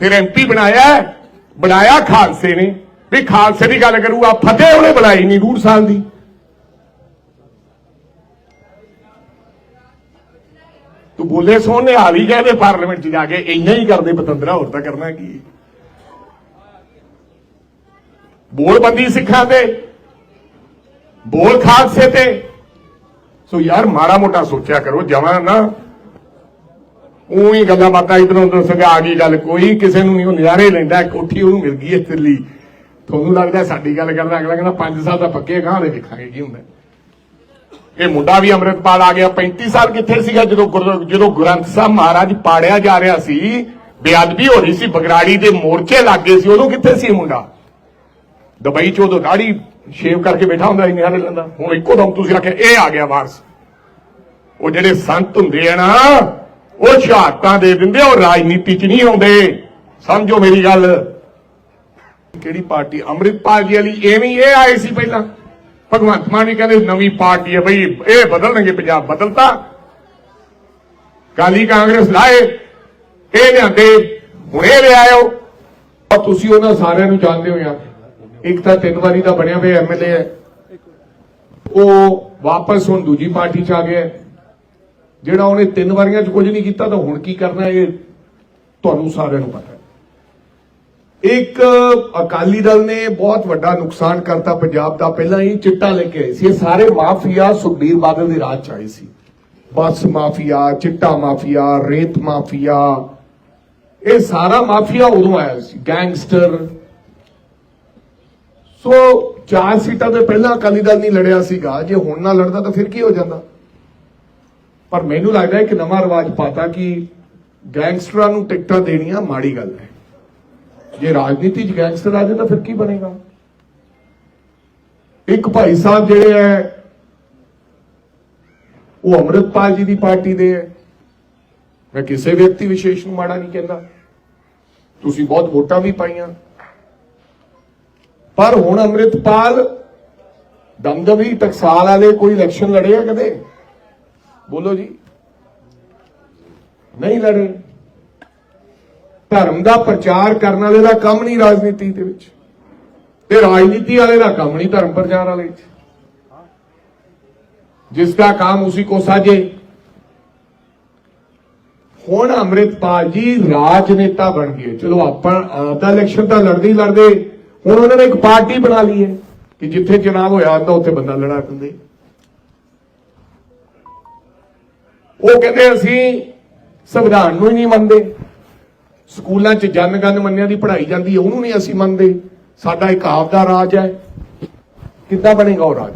ਫਿਰ ਐਮਪੀ ਬਣਾਇਆ ਬਣਾਇਆ ਖਾਲਸੇ ਨੇ। ਵੀ ਖਾਲਸੇ ਦੀ ਗੱਲ ਕਰੂਗਾ ਫਤਿਹ ਉਹਨੇ ਬਣਾਈ ਨਹੀਂ ਡੂਢ ਸਾਲ ਦੀ। ਤੂੰ ਬੋਲੇ ਸੋਹਣੇ ਹਾਲ ਹੀ ਕਹਿੰਦੇ ਪਾਰਲੀਮੈਂਟ 'ਚ ਜਾ ਕੇ ਇੰਨਾ ਹੀ ਕਰਦੇ, ਪਤੰਦਰਾ ਹੋਰ ਤਾਂ ਕਰਨਾ ਕੀ ਬੋਲ ਬੰਦੀ ਸਿੱਖਾਂ ਤੇ, ਬੋਲ ਖਾਲਸੇ ਤੇ। ਸੋ ਯਾਰ ਮਾੜਾ ਮੋਟਾ ਸੋਚਿਆ ਕਰੋ ਜਮਾਂ ਨਾ ਉਹੀ ਗੱਲਾਂ ਬਾਤਾਂ ਇਧਰੋਂ ਉਧਰੋਂ ਸਗਾ ਆ ਗਈ ਗੱਲ। ਕੋਈ ਕਿਸੇ ਨੂੰ ਨਹੀਂ, ਉਹ ਨਜ਼ਾਰੇ ਲੈਂਦਾ ਕੋਠੀ ਉਹਨੂੰ ਮਿਲ ਗਈ ਇਸ ਲਈ। ਤੁਹਾਨੂੰ ਲੱਗਦਾ ਸਾਡੀ ਗੱਲ ਕਰਦਾ ਅਗਲਾ ਕਹਿੰਦਾ 5 ਸਾਲ ਦਾ ਪੱਕੇ ਗਾਂ ਦੇ ਵੇਖਾਂਗੇ ਕੀ ਹੁੰਦਾ ਇਹ ਮੁੰਡਾ ਵੀ ਅੰਮ੍ਰਿਤਪਾਲ ਆ ਗਿਆ 35 ਸਾਲ ਕਿੱਥੇ ਸੀਗਾ ਜਦੋਂ ਜਦੋਂ ਗ੍ਰੰਥ ਸਾਹਿਬ ਮਹਾਰਾਜ ਪਾੜਿਆ ਜਾ ਰਿਹਾ ਸੀ। ਬੇਅਦਬੀ ਹੋ ਰਹੀ ਸੀ, ਬਗਰਾੜੀ ਦੇ ਮੋਰਚੇ ਲੱਗੇ ਸੀ, ਉਦੋਂ ਕਿੱਥੇ ਸੀ ਇਹ ਮੁੰਡਾ? ਦੁਬਈ ਚ ਉਦੋਂ ਦਾੜੀ ਸ਼ੇਵ ਕਰਕੇ ਬੈਠਾ ਹੁੰਦਾ ਸੀ ਨਿਹਾਰੇ ਲੈਂਦਾ ਹੁਣ ਇੱਕੋ ਦਮ ਤੁਸੀਂ ਆਖਿਆ, ਇਹ ਆ ਗਿਆ ਵਾਰਸ। ਉਹ ਜਿਹੜੇ ਸੰਤ ਹੁੰਦੇ ਆ ਨਾ ਉਹ ਸ਼ਹਾਦਤਾਂ ਦੇ ਦਿੰਦੇ ਉਹ ਰਾਜਨੀਤੀ ਚ ਨਹੀਂ ਆਉਂਦੇ। ਸਮਝੋ ਮੇਰੀ ਗੱਲ। ਕਿਹੜੀ ਪਾਰਟੀ? ਅੰਮ੍ਰਿਤਪਾਲ ਜੀ ਵਾਲੀ ਐਵੇਂ ਹੀ ਇਹ ਆਏ ਸੀ ਪਹਿਲਾਂ। ਭਗਵੰਤ ਮਾਨ ਵੀ ਕਹਿੰਦੇ ਨਵੀਂ ਪਾਰਟੀ ਹੈ ਬਈ, ਇਹ ਬਦਲਣਗੇ ਪੰਜਾਬ, ਬਦਲਤਾ। ਕਾਲੀ ਕਾਂਗਰਸ ਲਾਏ, ਇਹ ਲਿਆਂਦੇ, ਹੁਣ ਇਹ ਲਿਆਇਓ ਔਰ ਤੁਸੀਂ ਉਹਨਾਂ ਸਾਰਿਆਂ ਨੂੰ ਜਾਣਦੇ ਹੋ ਯਾਰ। ਇੱਕ ਤਾਂ ਤਿੰਨ ਵਾਰੀ ਦਾ ਬਣਿਆ ਹੋਇਆ ਐਮਐਲਏ ਹੈ। ਉਹ ਵਾਪਸ ਹੁਣ ਦੂਜੀ ਪਾਰਟੀ ਚ ਆ ਗਿਆ ਜਿਹੜਾ ਉਹਨੇ ਤਿੰਨ ਵਾਰੀਆਂ ਚ ਕੁਝ ਨਹੀਂ ਕੀਤਾ ਤਾਂ ਹੁਣ ਕੀ ਕਰਨਾ ਇਹ ਤੁਹਾਨੂੰ ਸਾਰਿਆਂ ਨੂੰ ਪਤਾ ਹੈ। ਇੱਕ ਅਕਾਲੀ ਦਲ ਨੇ ਬਹੁਤ ਵੱਡਾ ਨੁਕਸਾਨ ਕਰਤਾ ਪੰਜਾਬ ਦਾ। ਪਹਿਲਾਂ ਹੀ ਚਿੱਟਾ ਲੈ ਕੇ ਆਏ ਸੀ। ਇਹ ਸਾਰੇ ਮਾਫੀਆ ਸੁਖਬੀਰ ਬਾਦਲ ਦੇ ਰਾਜ ਚ ਆਏ ਸੀ। ਬੱਸ ਮਾਫੀਆ, ਚਿੱਟਾ ਮਾਫੀਆ, ਰੇਤ ਮਾਫੀਆ, ਇਹ ਸਾਰਾ ਮਾਫੀਆ ਉਦੋਂ ਆਇਆ ਸੀ, ਗੈਂਗਸਟਰ। ਸੋ ਚਾਰ ਸੀਟਾਂ ਤੇ ਪਹਿਲਾਂ ਅਕਾਲੀ ਦਲ ਨਹੀਂ ਲੜਿਆ ਸੀਗਾ। ਜੇ ਹੁਣ ਨਾ ਲੜਦਾ ਤਾਂ ਫਿਰ ਕੀ ਹੋ ਜਾਂਦਾ? ਪਰ ਮੈਨੂੰ ਲੱਗਦਾ ਹੈ ਕਿ ਨਵਾਂ ਰਿਵਾਜ ਪਾਤਾ ਕਿ ਗੈਂਗਸਟਰਾਂ ਨੂੰ ਟਿਕਟਾਂ ਦੇਣੀਆਂ ਮਾੜੀ ਗੱਲ ਹੈ। ਜੇ ਰਾਜਨੀਤੀ 'ਚ ਗੈਂਗਸਟਰ ਆ ਜਾਏ ਤਾਂ ਫਿਰ ਕੀ ਬਣੇਗਾ? ਇੱਕ ਭਾਈ ਸਾਹਿਬ ਜਿਹੜੇ ਹੈ, ਉਹ ਅੰਮ੍ਰਿਤਪਾਲ ਜੀ ਦੀ ਪਾਰਟੀ ਦੇ ਹੈ। ਮੈਂ ਕਿਸੇ ਵਿਅਕਤੀ ਵਿਸ਼ੇਸ਼ ਨੂੰ ਮਾੜਾ ਨਹੀਂ ਕਹਿੰਦਾ। ਤੁਸੀਂ ਬਹੁਤ ਵੋਟਾਂ ਵੀ ਪਾਈਆਂ। ਪਰ ਹੁਣ ਅੰਮ੍ਰਿਤਪਾਲ ਦਮਦਮੀ ਟਕਸਾਲ ਵਾਲੇ ਕੋਈ ਇਲੈਕਸ਼ਨ ਲੜਿਆ ਕਦੇ? ਬੋਲੋ ਜੀ। ਨਹੀਂ ਲੜੇ ਧਰਮ ਦਾ ਪ੍ਰਚਾਰ ਕਰਨ ਵਾਲੇ ਦਾ ਕੰਮ ਨਹੀਂ ਰਾਜਨੀਤੀ ਦੇ ਵਿੱਚ। ਤੇ ਰਾਜਨੀਤੀ ਵਾਲੇ ਦਾ ਕੰਮ ਨਹੀਂ ਧਰਮ ਪ੍ਰਚਾਰ ਵਾਲੇ ਵਿੱਚ। ਜਿਸ ਦਾ ਕੰਮ ਉਸੇ ਕੋ ਸਾਜੇ। ਹੁਣ ਅਮਰਿਤਪਾਲ ਜੀ ਰਾਜਨੇਤਾ ਬਣ ਗਏ। ਚਲੋ ਆਪਾਂ ਆਪਦਾ ਇਲੈਕਸ਼ਨ ਤਾਂ ਲੜਦੇ ਹੀ ਲੜਦੇ। ਹੁਣ ਉਹਨਾਂ ਨੇ ਇੱਕ ਪਾਰਟੀ ਬਣਾ ਲਈ ਹੈ ਕਿ ਜਿੱਥੇ ਚੁਣਾਵ ਹੋਇਆ ਤਾਂ ਉੱਥੇ ਬੰਦਾ ਲੜਾ ਦਿੰਦੇ। ਉਹ ਕਹਿੰਦੇ ਅਸੀਂ ਸੰਵਿਧਾਨ ਨੂੰ ਹੀ ਨਹੀਂ ਮੰਨਦੇ। ਸਕੂਲਾਂ 'ਚ ਜਨਗਣ ਮੰਨਿਆ ਦੀ ਪੜ੍ਹਾਈ ਜਾਂਦੀ ਹੈ ਉਹਨੂੰ ਨਹੀਂ ਅਸੀਂ ਮੰਨਦੇ। ਸਾਡਾ ਇੱਕ ਆਪ ਦਾ ਰਾਜ ਹੈ। ਕਿੱਦਾਂ ਬਣੇਗਾ ਉਹ ਰਾਜ?